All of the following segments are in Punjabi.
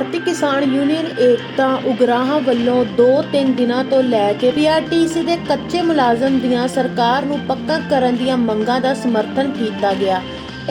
ਭਾਰਤੀ ਕਿਸਾਨ ਯੂਨੀਅਨ ਏਕਤਾ ਉਗਰਾਹਾਂ ਵੱਲੋਂ 2-3 ਦਿਨਾਂ ਤੋਂ ਲੈ ਕੇ ਪੀਆਰਟੀਸੀ ਦੇ ਕੱਚੇ ਮੁਲਾਜ਼ਮ ਦੀਆਂ ਸਰਕਾਰ ਨੂੰ ਪੱਕਾ ਕਰਨ ਦੀਆਂ ਮੰਗਾਂ ਦਾ ਸਮਰਥਨ ਕੀਤਾ ਗਿਆ।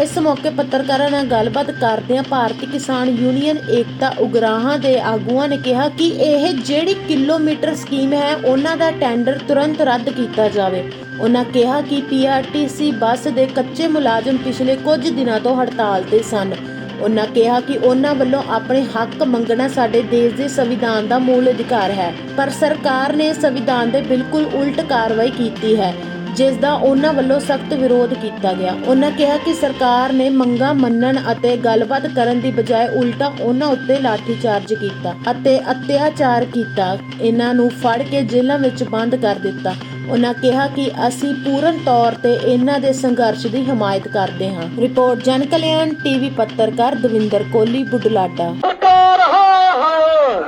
ਇਸ ਮੌਕੇ ਪੱਤਰਕਾਰਾਂ ਨਾਲ ਗੱਲਬਾਤ ਕਰਦਿਆਂ ਭਾਰਤੀ ਕਿਸਾਨ ਯੂਨੀਅਨ ਏਕਤਾ ਉਗਰਾਹਾਂ ਦੇ ਆਗੂਆਂ ਨੇ ਕਿਹਾ ਕਿ ਇਹ ਜਿਹੜੀ ਕਿਲੋਮੀਟਰ ਸਕੀਮ ਹੈ, ਉਹਨਾਂ ਦਾ ਟੈਂਡਰ ਤੁਰੰਤ ਰੱਦ ਕੀਤਾ ਜਾਵੇ। ਉਹਨਾਂ ਕਿਹਾ ਕਿ ਪੀਆਰਟੀਸੀ ਬੱਸ ਦੇ ਕੱਚੇ ਮੁਲਾਜ਼ਮ ਪਿਛਲੇ ਕੁਝ ਦਿਨਾਂ ਤੋਂ ਹੜਤਾਲ ਤੇ ਸਨ। ਉਹਨਾਂ ਕਿਹਾ ਕਿ ਉਹਨਾਂ ਵੱਲੋਂ ਆਪਣੇ ਹੱਕ ਮੰਗਣਾ ਸਾਡੇ ਦੇਸ਼ ਦੇ ਸੰਵਿਧਾਨ ਦਾ ਮੂਲ ਅਧਿਕਾਰ ਹੈ, ਪਰ ਸਰਕਾਰ ਨੇ ਸੰਵਿਧਾਨ ਦੇ ਬਿਲਕੁਲ ਉਲਟ ਕਾਰਵਾਈ ਕੀਤੀ ਹੈ। ਜਿਸ ਦਾ ਉਹਨਾਂ ਵੱਲੋਂ ਸਖਤ ਵਿਰੋਧ ਕੀਤਾ ਗਿਆ। ਉਹਨਾਂ ਕਿਹਾ ਕਿ ਸਰਕਾਰ ਨੇ ਮੰਗਾਂ ਮੰਨਣ ਅਤੇ ਗੱਲਬਾਤ ਕਰਨ ਦੀ ਬਜਾਏ ਉਲਟਾ ਉਹਨਾਂ ਉੱਤੇ ਲਾਠੀਚਾਰਜ ਕੀਤਾ ਅਤੇ ਅਤਿਆਚਾਰ ਕੀਤਾ। ਇਹਨਾਂ ਨੂੰ ਫੜ ਕੇ ਜੇਲ੍ਹਾਂ ਵਿੱਚ ਬੰਦ ਕਰ ਦਿੱਤਾ। ਉਹਨਾਂ ਕਿਹਾ ਕਿ ਅਸੀਂ ਪੂਰਨ ਤੌਰ ਤੇ ਇਹਨਾਂ ਦੇ ਸੰਘਰਸ਼ ਦੀ ਹਮਾਇਤ ਕਰਦੇ ਹਾਂ। ਰਿਪੋਰਟ ਜਨ ਕਲਿਆਣ ਟੀਵੀ ਪੱਤਰਕਾਰ ਦਵਿੰਦਰ ਕੋਲੀ ਬੁਢਲਾਡਾ। ਸਰਕਾਰ ਹਾਏ ਹਾਏ।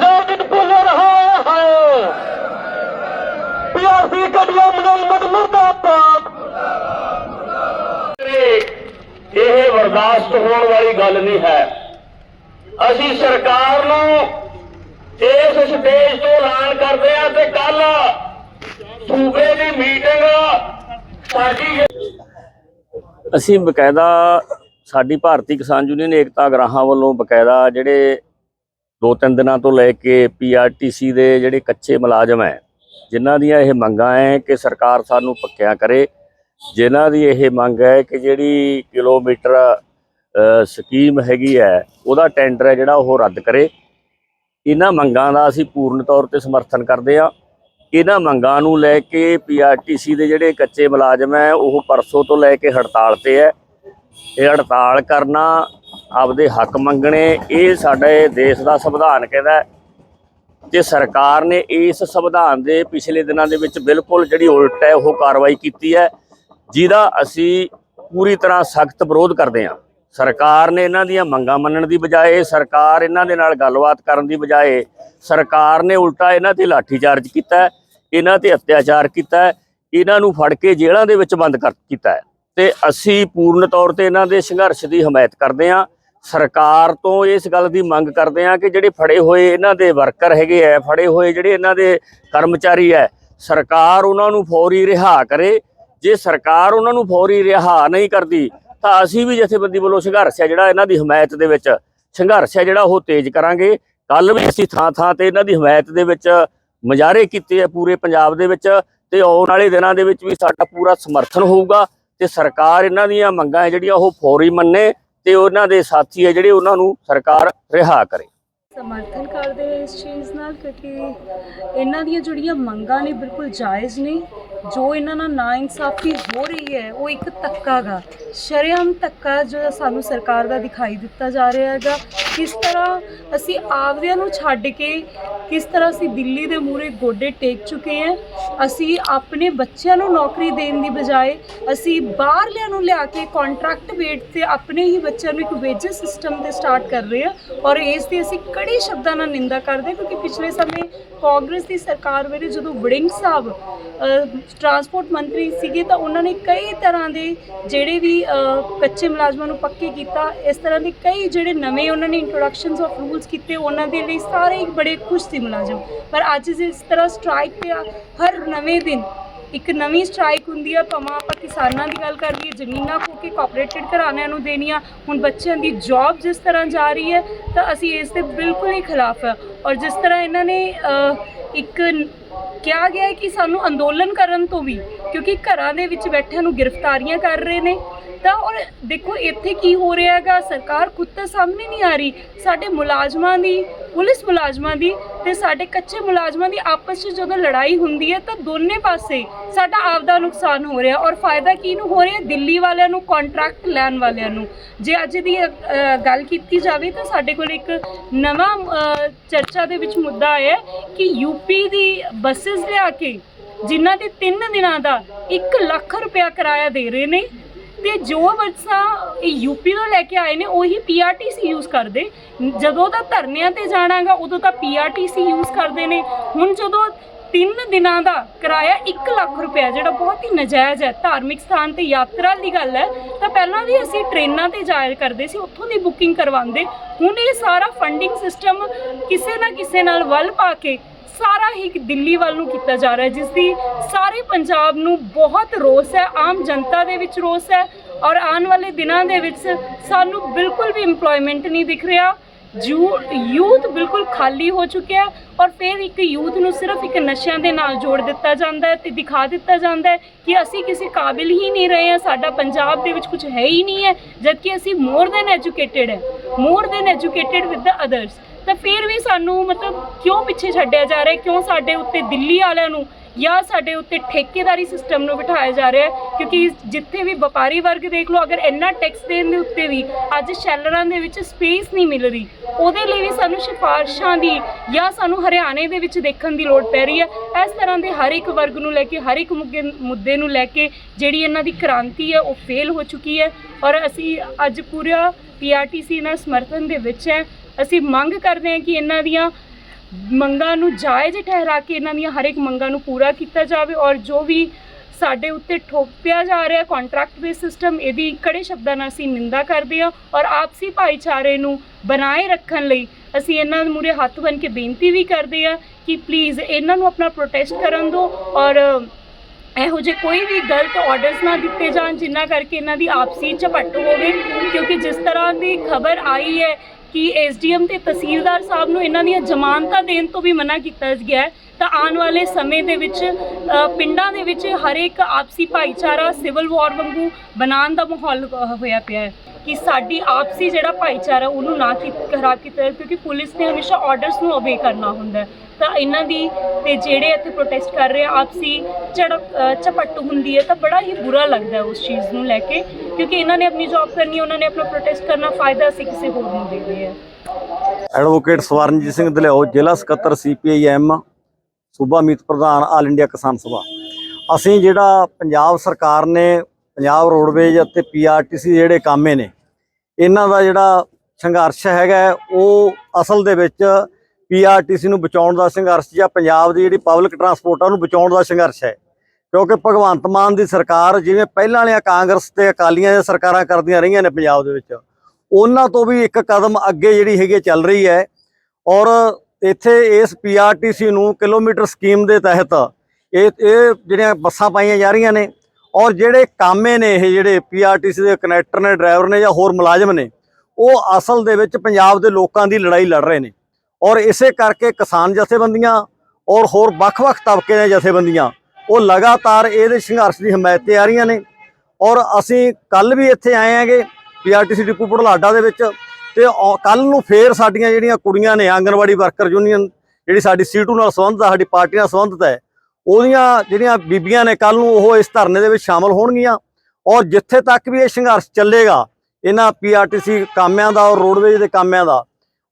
ਲੇਕਿਨ ਭੁੱਲ ਰਹਾ ਹੈ ਪਿਆਸੀ ਗੱਡੀਆਂ ਮੁਨਮਤ ਮੁਰਦਾਬਾਦ। ਇਹ ਬਰਦਾਸ਼ਤ ਹੋਣ ਵਾਲੀ ਗੱਲ ਨਹੀਂ ਹੈ। ਅਸੀਂ ਸਰਕਾਰ ਨੂੰ ਇਸ ਸਟੇਜ ਤੋਂ ਐਲਾਨ ਕਰਦੇ ਹਾਂ ਤੇ ਕੱਲ ਸੂਬੇ ਦੀ ਮੀਟਿੰਗ ਸਾਡੀ ਅਸੀਂ ਬਕਾਇਦਾ ਸਾਡੀ ਭਾਰਤੀ ਕਿਸਾਨ ਯੂਨੀਅਨ ਏਕਤਾ ਗਰਾਹਾਂ ਵੱਲੋਂ ਬਕਾਇਦਾ ਜਿਹੜੇ ਦੋ ਤਿੰਨ ਦਿਨਾਂ ਤੋਂ ਲੈ ਕੇ ਪੀਆਰਟੀਸੀ ਦੇ ਜਿਹੜੇ ਕੱਚੇ ਮੁਲਾਜ਼ਮ ਹੈ ਜਿਨ੍ਹਾਂ ਦੀਆਂ ਇਹ ਮੰਗਾਂ ਹੈ ਕਿ ਸਰਕਾਰ ਸਾਨੂੰ ਪੱਕਿਆ ਕਰੇ, ਜਿਨ੍ਹਾਂ ਦੀ ਇਹ ਮੰਗ ਹੈ ਕਿ ਜਿਹੜੀ ਕਿਲੋਮੀਟਰ ਸਕੀਮ ਹੈਗੀ ਹੈ, ਉਹਦਾ ਟੈਂਡਰ ਹੈ ਜਿਹੜਾ ਉਹ ਰੱਦ ਕਰੇ। ਇਹਨਾਂ ਮੰਗਾਂ ਦਾ ਅਸੀਂ ਪੂਰਨ ਤੌਰ ਤੇ ਸਮਰਥਨ ਕਰਦੇ ਹਾਂ। ਇਹਨਾਂ ਮੰਗਾਂ ਨੂੰ ਲੈ ਕੇ ਪੀਆਰਟੀਸੀ ਦੇ ਜਿਹੜੇ ਕੱਚੇ ਮੁਲਾਜ਼ਮ ਹੈ, ਉਹ ਪਰਸੋਂ ਤੋਂ ਲੈ ਕੇ ਹੜਤਾਲ ਤੇ ਹੈ। ਇਹ ਹੜਤਾਲ ਕਰਨਾ ਆਪਦੇ ਹੱਕ ਮੰਗਣੇ, ਇਹ ਸਾਡੇ ਦੇਸ਼ ਦਾ ਸੰਵਿਧਾਨ ਕਹਿੰਦਾ ਤੇ ਸਰਕਾਰ ਨੇ ਇਸ ਸੰਵਿਧਾਨ ਦੇ ਪਿਛਲੇ ਦਿਨਾਂ ਦੇ ਵਿੱਚ ਬਿਲਕੁਲ ਜਿਹੜੀ ਉਲਟ ਹੈ, ਉਹ ਕਾਰਵਾਈ ਕੀਤੀ ਹੈ, ਜਿਹਦਾ ਅਸੀਂ ਪੂਰੀ ਤਰ੍ਹਾਂ ਸਖਤ ਵਿਰੋਧ ਕਰਦੇ ਹਾਂ। ਸਰਕਾਰ ਨੇ ਇਹਨਾਂ ਦੀਆਂ ਮੰਗਾਂ ਮੰਨਣ ਦੀ ਬਜਾਏ, ਸਰਕਾਰ ਇਹਨਾਂ ਦੇ ਨਾਲ ਗੱਲਬਾਤ ਕਰਨ ਦੀ ਬਜਾਏ, ਸਰਕਾਰ ਨੇ ਉਲਟਾ ਇਹਨਾਂ ਤੇ ਲਾਠੀਚਾਰਜ ਕੀਤਾ ਇਹਨਾਂ ਤੇ ਅਤਿਆਚਾਰ ਕੀਤਾ ਇਹਨਾਂ ਨੂੰ ਫੜ ਕੇ ਜੇਲ੍ਹਾਂ ਦੇ ਵਿੱਚ ਬੰਦ ਕਰ ਕੀਤਾ ਹੈ। ਤੇ ਅਸੀਂ ਪੂਰਨ ਤੌਰ ਤੇ ਇਹਨਾਂ ਦੇ ਸੰਘਰਸ਼ ਦੀ ਹਮਾਇਤ ਕਰਦੇ ਹਾਂ। ਸਰਕਾਰ ਤੋਂ ਇਸ ਗੱਲ ਦੀ ਮੰਗ ਕਰਦੇ ਹਾਂ ਕਿ ਜਿਹੜੇ ਫੜੇ ਹੋਏ ਇਹਨਾਂ ਦੇ ਵਰਕਰ ਹੈਗੇ ਆ, ਫੜੇ ਹੋਏ ਜਿਹੜੇ ਇਹਨਾਂ ਦੇ ਕਰਮਚਾਰੀ ਹੈ ਸਰਕਾਰ ਉਹਨਾਂ ਨੂੰ ਫੌਰੀ ਰਿਹਾ ਕਰੇ। ਜੇ ਸਰਕਾਰ ਉਹਨਾਂ ਨੂੰ ਫੌਰੀ ਰਿਹਾ ਨਹੀਂ ਕਰਦੀ, ਤਾਂ ਅਸੀਂ ਵੀ ਜਥੇਬੰਦੀ ਵੱਲੋਂ ਸੰਘਰਸ਼ ਹੈ ਜਿਹੜਾ ਇਹਨਾਂ ਦੀ ਹਮਾਇਤ ਦੇ ਵਿੱਚ, ਸੰਘਰਸ਼ ਹੈ ਜਿਹੜਾ ਉਹ ਤੇਜ਼ ਕਰਾਂਗੇ। ਕੱਲ ਵੀ ਅਸੀਂ ਥਾਂ ਥਾਂ ਤੇ ਇਹਨਾਂ ਦੀ ਹਮਾਇਤ ਦੇ ਵਿੱਚ ਮੁਜ਼ਾਹਰੇ ਕੀਤੇ ਆ ਪੂਰੇ ਪੰਜਾਬ ਦੇ ਵਿੱਚ ਤੇ ਆਉਣ ਵਾਲੇ ਦਿਨਾਂ ਦੇ ਵਿੱਚ ਵੀ ਸਾਡਾ ਪੂਰਾ ਸਮਰਥਨ ਹੋਊਗਾ ਤੇ ਸਰਕਾਰ ਇਹਨਾਂ ਦੀਆਂ ਮੰਗਾਂ ਹੈ ਜਿਹੜੀਆਂ ਉਹ ਫੌਰੀ ਮੰਨੇ। ਤੇ ਉਹਨਾਂ ਦੇ ਸਾਥੀ ਹੈ ਜਿਹੜੇ ਉਹਨਾਂ ਨੂੰ ਸਰਕਾਰ ਰਿਹਾ ਕਰੇ। ਸਮਰਥਨ ਕਰਦੇ ਹਾਂ ਇਸ ਚੀਜ਼ ਨਾਲ, ਕਿਉਂਕਿ ਇਹਨਾਂ ਦੀਆਂ ਜਿਹੜੀਆਂ ਮੰਗਾਂ ਨੇ ਬਿਲਕੁਲ ਜਾਇਜ਼ ਨੇ, ਜੋ ਇਹਨਾਂ ਨਾਲ ਨਾ ਇਨਸਾਫ਼ੀ ਹੋ ਰਹੀ ਹੈ, ਉਹ ਇੱਕ ਧੱਕਾ ਗਾ। ਸ਼ਰੇਆਮ ਧੱਕਾ ਜੋ ਸਾਨੂੰ ਸਰਕਾਰ ਦਾ ਦਿਖਾਈ ਦਿੱਤਾ ਜਾ ਰਿਹਾ ਹੈਗਾ। ਕਿਸ ਤਰ੍ਹਾਂ ਅਸੀਂ ਆਪਦਿਆਂ ਨੂੰ ਛੱਡ ਕੇ, ਕਿਸ ਤਰ੍ਹਾਂ ਅਸੀਂ ਦਿੱਲੀ ਦੇ ਮੂਹਰੇ ਗੋਡੇ ਟੇਕ ਚੁੱਕੇ ਹਾਂ, ਅਸੀਂ ਆਪਣੇ ਬੱਚਿਆਂ ਨੂੰ ਨੌਕਰੀ ਦੇਣ ਦੀ ਬਜਾਏ ਅਸੀਂ ਬਾਹਰਲਿਆਂ ਨੂੰ ਲਿਆ ਕੇ ਕੰਟਰੈਕਟ ਵੇਟ ਤੇ ਆਪਣੇ ਹੀ ਬੱਚਿਆਂ ਨੂੰ ਇੱਕ ਵੇਜਸ ਸਿਸਟਮ ਤੇ ਸਟਾਰਟ ਕਰ ਰਹੇ ਹਾਂ ਔਰ ਇਸ ਦੀ ਅਸੀਂ ਕੜੇ ਸ਼ਬਦਾਂ ਨਾਲ ਨਿੰਦਾ ਕਰਦੇ? ਕਿਉਂਕਿ ਪਿਛਲੇ ਸਮੇਂ ਕਾਂਗਰਸ ਦੀ ਸਰਕਾਰ ਵੇਲੇ ਜਦੋਂ ਵੜਿੰਗ ਸਾਹਿਬ ਟਰਾਂਸਪੋਰਟ ਮੰਤਰੀ ਸੀਗੇ ਤਾਂ ਉਹਨਾਂ ਨੇ ਕਈ ਤਰ੍ਹਾਂ ਦੇ ਜਿਹੜੇ ਵੀ ਕੱਚੇ ਮੁਲਾਜ਼ਮਾਂ ਨੂੰ ਪੱਕੇ ਕੀਤਾ ਇਸ ਤਰ੍ਹਾਂ ਦੇ ਕਈ ਜਿਹੜੇ ਨਵੇਂ ਉਹਨਾਂ ਨੇ ਇੰਟਰੋਡਕਸ਼ਨਸ ਆਫ ਰੂਲਸ ਕੀਤੇ ਉਹਨਾਂ ਦੇ ਲਈ ਸਾਰੇ ਬੜੇ ਖੁਸ਼ ਸੀ ਮੁਲਾਜ਼ਮ। ਪਰ ਅੱਜ ਜਿਸ ਤਰ੍ਹਾਂ ਸਟ੍ਰਾਈਕ ਤੇ ਆ, ਹਰ ਨਵੇਂ ਦਿਨ ਇੱਕ ਨਵੀਂ ਸਟ੍ਰਾਈਕ ਹੁੰਦੀ ਆ, ਭਾਵੇਂ ਆਪਾਂ ਕਿਸਾਨਾਂ ਦੀ ਗੱਲ ਕਰ ਲਈਏ, ਜ਼ਮੀਨਾਂ ਖੋ ਕੇ ਕੋਆਪਰੇਟਿਡ ਘਰਾਣਿਆਂ ਨੂੰ ਦੇਣੀਆਂ, ਹੁਣ ਬੱਚਿਆਂ ਦੀ ਜੌਬ ਜਿਸ ਤਰ੍ਹਾਂ ਜਾ ਰਹੀ ਹੈ, ਤਾਂ ਅਸੀਂ ਇਸ ਦੇ ਬਿਲਕੁਲ ਹੀ ਖਿਲਾਫ ਹੈ ਔਰ ਜਿਸ ਤਰ੍ਹਾਂ ਇਹਨਾਂ ਨੇ ਇੱਕ ਕਿਹਾ ਗਿਆ ਹੈ ਕਿ ਸਾਨੂੰ ਅੰਦੋਲਨ ਕਰਨ ਤੋਂ ਵੀ, ਕਿਉਂਕਿ ਘਰਾਂ ਦੇ ਵਿੱਚ ਬੈਠਿਆਂ ਨੂੰ ਗ੍ਰਿਫਤਾਰੀਆਂ ਕਰ ਰਹੇ ਨੇ। ਤਾਂ ਔਰ ਦੇਖੋ, ਇੱਥੇ ਕੀ ਹੋ ਰਿਹਾ ਹੈਗਾ? ਸਰਕਾਰ ਖੁਦ ਤਾਂ ਸਾਹਮਣੇ ਨਹੀਂ ਆ ਰਹੀ। ਸਾਡੇ ਮੁਲਾਜ਼ਮਾਂ ਦੀ, ਪੁਲਿਸ ਮੁਲਾਜ਼ਮਾਂ ਦੀ ਤੇ ਸਾਡੇ ਕੱਚੇ ਮੁਲਾਜ਼ਮਾਂ ਦੀ ਆਪਸ 'ਚ ਜਦੋਂ ਲੜਾਈ ਹੁੰਦੀ ਹੈ ਤਾਂ ਦੋਨੇ ਪਾਸੇ ਸਾਡਾ ਆਪਦਾ ਨੁਕਸਾਨ ਹੋ ਰਿਹਾ। ਔਰ ਫਾਇਦਾ ਕੀ ਨੂੰ ਹੋ ਰਿਹਾ? ਦਿੱਲੀ ਵਾਲਿਆਂ ਨੂੰ ਕੰਟਰੈਕਟ ਲੈਣ ਵਾਲਿਆਂ ਨੂੰ। ਜੇ ਅੱਜ ਦੀ ਗੱਲ ਕੀਤੀ ਜਾਵੇ ਤਾਂ ਸਾਡੇ ਕੋਲ ਇੱਕ ਨਵਾਂ ਚਰਚਾ ਦੇ ਵਿੱਚ ਮੁੱਦਾ ਆਇਆ ਹੈ ਕਿ ਯੂਪੀ ਦੀ ਬੱਸ ਬੱਸਸ ਲਿਆ ਕੇ ਜਿਨ੍ਹਾਂ ਦੇ 3 ਦਿਨਾਂ ਦਾ 1 ਲੱਖ ਰੁਪਇਆ ਕਿਰਾਇਆ ਦੇ ਰਹੇ ਨੇ ਤੇ ਜੋ ਬੱਸਾਂ ਇਹ ਯੂਪੀ ਤੋਂ ਲੈ ਕੇ ਆਏ ਨੇ, ਉਹੀ ਪੀਆਰਟੀਸੀ ਯੂਜ਼ ਕਰਦੇ। ਜਦੋਂ ਤਾਂ ਧਰਨਿਆਂ ਤੇ ਜਾਣਾਗਾ, ਉਦੋਂ ਤਾਂ ਪੀਆਰਟੀਸੀ ਯੂਜ਼ ਕਰਦੇ ਨੇ। ਹੁਣ ਜਦੋਂ ਤਿੰਨ ਦਿਨਾਂ ਦਾ ਕਿਰਾਇਆ 1 ਲੱਖ ਰੁਪਏ ਜਿਹੜਾ ਬਹੁਤ ਹੀ ਨਜਾਇਜ਼ ਹੈ, ਧਾਰਮਿਕ ਸਥਾਨ ਤੇ ਯਾਤਰਾ ਦੀ ਗੱਲ ਹੈ, ਤਾਂ ਪਹਿਲਾਂ ਵੀ ਅਸੀਂ ਟ੍ਰੇਨਾਂ ਤੇ ਜਾਇਆ ਕਰਦੇ ਸੀ, ਉੱਥੋਂ ਦੀ ਬੁਕਿੰਗ ਕਰਵਾਉਂਦੇ। ਹੁਣ ਇਹ ਸਾਰਾ ਫੰਡਿੰਗ ਸਿਸਟਮ ਕਿਸੇ ਨਾ ਕਿਸੇ ਨਾਲ ਵੱਲ ਪਾ ਕੇ ਸਾਰਾ ਹੀ ਦਿੱਲੀ ਵੱਲ ਨੂੰ ਕੀਤਾ ਜਾ ਰਿਹਾ ਜਿਸ ਦੀ ਸਾਰੇ ਪੰਜਾਬ ਨੂੰ ਬਹੁਤ ਰੋਸ ਹੈ, ਆਮ ਜਨਤਾ ਦੇ ਵਿੱਚ ਰੋਸ ਹੈ ਔਰ ਆਉਣ ਵਾਲੇ ਦਿਨਾਂ ਦੇ ਵਿੱਚ ਸਾਨੂੰ ਬਿਲਕੁਲ ਵੀ EMPLOYMENT ਨਹੀਂ ਦਿਖ ਰਿਹਾ। ਜੂ ਯੂਥ ਬਿਲਕੁਲ ਖਾਲੀ ਹੋ ਚੁੱਕਿਆ ਔਰ ਫਿਰ ਇੱਕ ਯੂਥ ਨੂੰ ਸਿਰਫ ਇੱਕ ਨਸ਼ਿਆਂ ਦੇ ਨਾਲ ਜੋੜ ਦਿੱਤਾ ਜਾਂਦਾ ਹੈ ਤੇ ਦਿਖਾ ਦਿੱਤਾ ਜਾਂਦਾ ਹੈ ਕਿ ਅਸੀਂ ਕਿਸੇ ਕਾਬਿਲ ਹੀ ਨਹੀਂ ਰਹੇ ਹਾਂ, ਸਾਡਾ ਪੰਜਾਬ ਦੇ ਵਿੱਚ ਕੁਝ ਹੈ ਹੀ ਨਹੀਂ ਹੈ, ਜਦਕਿ ਅਸੀਂ ਮੋਰ ਦੈਨ ਐਜੂਕੇਟਿਡ ਹੈ more than educated with the others ਤਾਂ ਫਿਰ ਵੀ ਸਾਨੂੰ ਮਤਲਬ ਕਿਉਂ ਪਿੱਛੇ ਛੱਡਿਆ ਜਾ ਰਿਹਾ? ਹੈ ਕਿਉਂ ਸਾਡੇ ਉੱਤੇ ਦਿੱਲੀ ਵਾਲਿਆਂ ਨੂੰ ਜਾਂ ਸਾਡੇ ਉੱਤੇ ਠੇਕੇਦਾਰੀ ਸਿਸਟਮ ਨੂੰ ਬਿਠਾਇਆ ਜਾ ਰਿਹਾ ਹੈ? ਕਿਉਂਕਿ ਜਿੱਥੇ ਵੀ ਵਪਾਰੀ ਵਰਗ ਦੇਖ ਲਓ, ਅਗਰ ਇੰਨਾ ਟੈਕਸ ਦੇਣ ਦੇ ਉੱਤੇ ਵੀ ਅੱਜ ਸ਼ੈਲਰਾਂ ਦੇ ਵਿੱਚ ਸਪੇਸ ਨਹੀਂ ਮਿਲ ਰਹੀ ਉਹਦੇ ਲਈ ਵੀ ਸਾਨੂੰ ਸਿਫਾਰਸ਼ਾਂ ਦੀ ਜਾਂ ਸਾਨੂੰ ਹਰਿਆਣੇ ਦੇ ਵਿੱਚ ਦੇਖਣ ਦੀ ਲੋੜ ਪੈ ਰਹੀ ਹੈ। ਇਸ ਤਰ੍ਹਾਂ ਦੇ ਹਰ ਇੱਕ ਵਰਗ ਨੂੰ ਲੈ ਕੇ, ਹਰ ਇੱਕ ਮੁੱਗੇ, ਮੁੱਦੇ ਨੂੰ ਲੈ ਕੇ ਜਿਹੜੀ ਇਹਨਾਂ ਦੀ ਕ੍ਰਾਂਤੀ ਹੈ, ਉਹ ਫੇਲ ਹੋ ਚੁੱਕੀ ਹੈ। ਔਰ ਅਸੀਂ ਅੱਜ ਪੂਰਾ ਪੀਆਰਟੀਸੀ ਨਾਲ ਸਮਰਥਨ ਦੇ ਵਿੱਚ ਹੈ। ਅਸੀਂ ਮੰਗ ਕਰਦੇ ਹਾਂ ਕਿ ਇਹਨਾਂ ਦੀਆਂ ਮੰਗਾਂ ਨੂੰ ਜਾਇਜ਼ ਠਹਿਰਾ ਕੇ ਇਹਨਾਂ ਦੀਆਂ ਹਰ ਇੱਕ ਮੰਗਾਂ ਨੂੰ ਪੂਰਾ ਕੀਤਾ ਜਾਵੇ ਔਰ ਜੋ ਵੀ ਸਾਡੇ ਉੱਤੇ ਠੋਪਿਆ ਜਾ ਰਿਹਾ ਕੰਟਰੈਕਟ ਬੇਸ ਸਿਸਟਮ ਇਹਦੀ ਕੜੇ ਸ਼ਬਦਾਂ ਨਾਲ ਅਸੀਂ ਨਿੰਦਾ ਕਰਦੇ ਹਾਂ ਔਰ ਆਪਸੀ ਭਾਈਚਾਰੇ ਨੂੰ ਬਣਾਏ ਰੱਖਣ ਲਈ ਅਸੀਂ ਇਹਨਾਂ ਦੇ ਮੂਰੇ ਹੱਥ ਬਨ ਕੇ ਬੇਨਤੀ ਵੀ ਕਰਦੇ ਹਾਂ ਕਿ ਪਲੀਜ਼ ਇਹਨਾਂ ਨੂੰ ਆਪਣਾ ਪ੍ਰੋਟੈਸਟ ਕਰਨ ਦਿਓ ਔਰ ਇਹੋ ਜਿਹੇ ਕੋਈ ਵੀ ਗਲਤ ਆਰਡਰਸ ਨਾ ਦਿੱਤੇ ਜਾਣ ਜਿੰਨਾ ਕਰਕੇ ਇਹਨਾਂ ਦੀ ਆਪਸੀ ਝਪਟ ਹੋਵੇ ਕਿਉਂਕਿ ਜਿਸ ਤਰ੍ਹਾਂ ਦੀ ਖਬਰ ਆਈ ਹੈ ਕਿ ਐਸਡੀਐਮ ਤੇ ਤਹਿਸੀਲਦਾਰ ਸਾਹਿਬ ਨੂੰ ਇਹਨਾਂ ਦੀਆਂ ਜ਼ਮਾਨਤਾਂ ਦੇਣ ਤੋਂ ਵੀ ਮਨਾ ਕੀਤਾ ਗਿਆ ਹੈ, ਤਾਂ ਆਉਣ ਵਾਲੇ ਸਮੇਂ ਦੇ ਵਿੱਚ ਪਿੰਡਾਂ ਦੇ ਵਿੱਚ ਹਰੇਕ ਆਪਸੀ ਭਾਈਚਾਰਾ ਸਿਵਲ ਵਾਰ ਵਾਂਗੂ ਬਣਾਉਣ ਦਾ ਮਾਹੌਲ ਹੋਇਆ ਪਿਆ ਹੈ ਕਿ ਸਾਡੀ ਆਪਸੀ ਜਿਹੜਾ ਭਾਈਚਾਰਾ ਉਹਨੂੰ ਨਾ ਕੀ ਖਰਾਬ ਕੀਤਾ ਜਾਵੇ, ਕਿਉਂਕਿ ਪੁਲਿਸ ਨੇ ਹਮੇਸ਼ਾ ਆਰਡਰਸ ਨੂੰ ਓਬੇ ਕਰਨਾ ਹੁੰਦਾ ਤਾਂ ਇਹਨਾਂ ਦੀ ਤੇ ਜਿਹੜੇ ਇੱਥੇ ਪ੍ਰੋਟੈਸਟ ਕਰ ਰਹੇ ਆ, ਆਪਸੀ ਝੜਪ ਝਪੱਟ ਹੁੰਦੀ ਹੈ, ਤਾਂ ਬੜਾ ਹੀ ਬੁਰਾ ਲੱਗਦਾ ਉਸ ਚੀਜ਼ ਨੂੰ ਲੈ ਕੇ। ਕਿਉਂਕਿ ਇਹਨਾਂ ਨੇ ਆਪਣੀ ਜੌਬ ਕਰਨੀ, ਉਹਨਾਂ ਨੇ ਆਪਣਾ ਪ੍ਰੋਟੈਸਟ ਕਰਨਾ, ਫਾਇਦਾ ਅਸੀਂ ਕਿਸੇ ਹੋਰ ਨੂੰ ਦੇ ਰਹੇ ਹਾਂ। ਐਡਵੋਕੇਟ ਸਵਰਨਜੀਤ ਸਿੰਘ ਦਲਿਓ ਜ਼ਿਲ੍ਹਾ ਸਕੱਤਰ ਸੀਪੀਆਈਐਮ ਸੂਬਾ ਮੀਤ ਪ੍ਰਧਾਨ ਆਲ ਇੰਡੀਆ ਕਿਸਾਨ ਸਭਾ। ਅਸੀਂ ਜਿਹੜਾ ਪੰਜਾਬ ਸਰਕਾਰ ਨੇ ਪੰਜਾਬ ਰੋਡਵੇਜ ਅਤੇ ਪੀਆਰਟੀਸੀ ਜਿਹੜੇ ਕਾਮੇ ਨੇ, ਇਹਨਾਂ ਦਾ ਜਿਹੜਾ ਸੰਘਰਸ਼ ਹੈਗਾ ਉਹ ਅਸਲ ਦੇ ਵਿੱਚ ਪੀਆਰਟੀਸੀ ਨੂੰ ਬਚਾਉਣ ਦਾ ਸੰਘਰਸ਼ ਜਾਂ ਪੰਜਾਬ ਦੀ ਜਿਹੜੀ ਪਬਲਿਕ ਟਰਾਂਸਪੋਰਟ ਆ, ਉਹਨੂੰ ਬਚਾਉਣ ਦਾ ਸੰਘਰਸ਼ ਹੈ। ਕਿਉਂਕਿ ਭਗਵੰਤ ਮਾਨ ਦੀ ਸਰਕਾਰ ਜਿਵੇਂ ਪਹਿਲਾਂ ਵਾਲੀਆਂ ਕਾਂਗਰਸ ਤੇ ਅਕਾਲੀਆਂ ਦੀਆਂ ਸਰਕਾਰਾਂ ਕਰਦੀਆਂ ਰਹੀਆਂ ਨੇ ਪੰਜਾਬ ਦੇ ਵਿੱਚ, ਉਹਨਾਂ ਤੋਂ ਵੀ ਇੱਕ ਕਦਮ ਅੱਗੇ ਜਿਹੜੀ ਹੈਗੀ ਹੈ ਚੱਲ ਰਹੀ ਹੈ ਔਰ ਇੱਥੇ ਇਸ ਪੀਆਰਟੀਸੀ ਨੂੰ ਕਿਲੋਮੀਟਰ ਸਕੀਮ ਦੇ ਤਹਿਤ ਇਹ ਇਹ ਜਿਹੜੀਆਂ ਬੱਸਾਂ ਪਾਈਆਂ ਜਾ ਰਹੀਆਂ ਨੇ ਔਰ ਜਿਹੜੇ ਕਾਮੇ ਨੇ ਇਹ ਜਿਹੜੇ ਪੀਆਰਟੀਸੀ ਦੇ ਕਨੈਕਟਰ ਨੇ ਡਰਾਈਵਰ ਨੇ ਜਾਂ ਹੋਰ ਮੁਲਾਜ਼ਮ ਨੇ, ਉਹ ਅਸਲ ਦੇ ਵਿੱਚ ਪੰਜਾਬ ਦੇ ਲੋਕਾਂ ਦੀ ਲੜਾਈ ਲੜ ਰਹੇ ਨੇ ਔਰ ਇਸੇ ਕਰਕੇ ਕਿਸਾਨ ਜਥੇਬੰਦੀਆਂ ਔਰ ਹੋਰ ਵੱਖ-ਵੱਖ ਤਬਕੇ ਦੀਆਂ ਜਥੇਬੰਦੀਆਂ ਉਹ ਲਗਾਤਾਰ ਇਹਦੇ ਸੰਘਰਸ਼ ਦੀ ਹਮਾਇਤ ਤੇ ਆ ਰਹੀਆਂ ਨੇ। ਔਰ ਅਸੀਂ ਕੱਲ ਵੀ ਇੱਥੇ ਆਏ ਆਂਗੇ ਪੀਆਰਟੀਸੀ ਡਿਪੂ ਪੜਲਾਡਾ ਦੇ ਵਿੱਚ ਤੇ ਕੱਲ ਨੂੰ ਫੇਰ ਸਾਡੀਆਂ ਜਿਹੜੀਆਂ ਕੁੜੀਆਂ ਨੇ ਆਂਗਨਵਾੜੀ ਵਰਕਰ ਯੂਨੀਅਨ, ਜਿਹੜੀ ਸਾਡੀ ਸੀਟੂ ਨਾਲ ਸੰਬੰਧਿਤ ਆ, ਸਾਡੀ ਪਾਰਟੀ ਨਾਲ ਸੰਬੰਧਿਤ ਹੈ, ਉਹਦੀਆਂ ਜਿਹੜੀਆਂ ਬੀਬੀਆਂ ਨੇ ਕੱਲ ਨੂੰ ਉਹ ਇਸ ਧਰਨੇ ਦੇ ਵਿੱਚ ਸ਼ਾਮਲ ਹੋਣਗੀਆਂ। ਔਰ ਜਿੱਥੇ ਤੱਕ ਵੀ ਇਹ ਸੰਘਰਸ਼ ਚੱਲੇਗਾ, ਇਹਨਾਂ ਪੀਆਰਟੀਸੀ ਕਾਮਿਆਂ ਦਾ ਔਰ ਰੋਡਵੇਜ ਦੇ ਕਾਮਿਆਂ ਦਾ,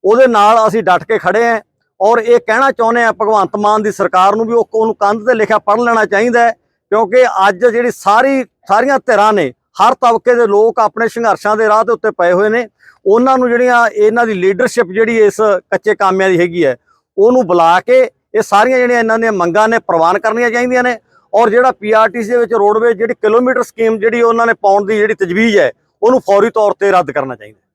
ਉਹਦੇ ਨਾਲ ਅਸੀਂ ਡਟ ਕੇ ਖੜੇ ਆਂ ਔਰ ਇਹ ਕਹਿਣਾ ਚਾਹੁੰਦੇ ਆ ਭਗਵੰਤ ਮਾਨ ਦੀ ਸਰਕਾਰ ਨੂੰ ਵੀ ਉਹ ਉਹਨੂੰ ਕੰਧ ਤੇ ਲਿਖਿਆ ਪੜ੍ਹ ਲੈਣਾ ਚਾਹੀਦਾ ਕਿਉਂਕਿ ਅੱਜ ਜਿਹੜੀ ਸਾਰੀ, ਸਾਰੀਆਂ ਧਿਰਾਂ ਨੇ, ਹਰ ਤਬਕੇ ਦੇ ਲੋਕ ਆਪਣੇ ਸੰਘਰਸ਼ਾਂ ਦੇ ਰਾਹ ਦੇ ਉੱਤੇ ਪਏ ਹੋਏ ਨੇ, ਉਹਨਾਂ ਨੂੰ ਜਿਹੜੀਆਂ ਇਹਨਾਂ ਦੀ ਲੀਡਰਸ਼ਿਪ ਜਿਹੜੀ ਇਸ ਕੱਚੇ ਕਾਮਿਆਂ ਦੀ ਹੈਗੀ ਹੈ, ਉਹਨੂੰ ਬੁਲਾ ਕੇ ਇਹ ਸਾਰੀਆਂ ਜਿਹੜੀਆਂ ਇਹਨਾਂ ਦੀਆਂ ਮੰਗਾਂ ਨੇ ਪ੍ਰਵਾਨ ਕਰਨੀਆਂ ਚਾਹੀਦੀਆਂ ਨੇ, ਔਰ ਜਿਹੜਾ ਪੀਆਰਟੀਸੀ ਦੇ ਵਿੱਚ ਰੋਡਵੇਜ ਜਿਹੜੀ ਕਿਲੋਮੀਟਰ ਸਕੀਮ ਜਿਹੜੀ ਉਹਨਾਂ ਨੇ ਪਾਉਣ ਦੀ ਜਿਹੜੀ ਤਜਵੀਜ਼ ਹੈ, ਉਹਨੂੰ ਫੌਰੀ ਤੌਰ ਤੇ ਰੱਦ ਕਰਨਾ ਚਾਹੀਦਾ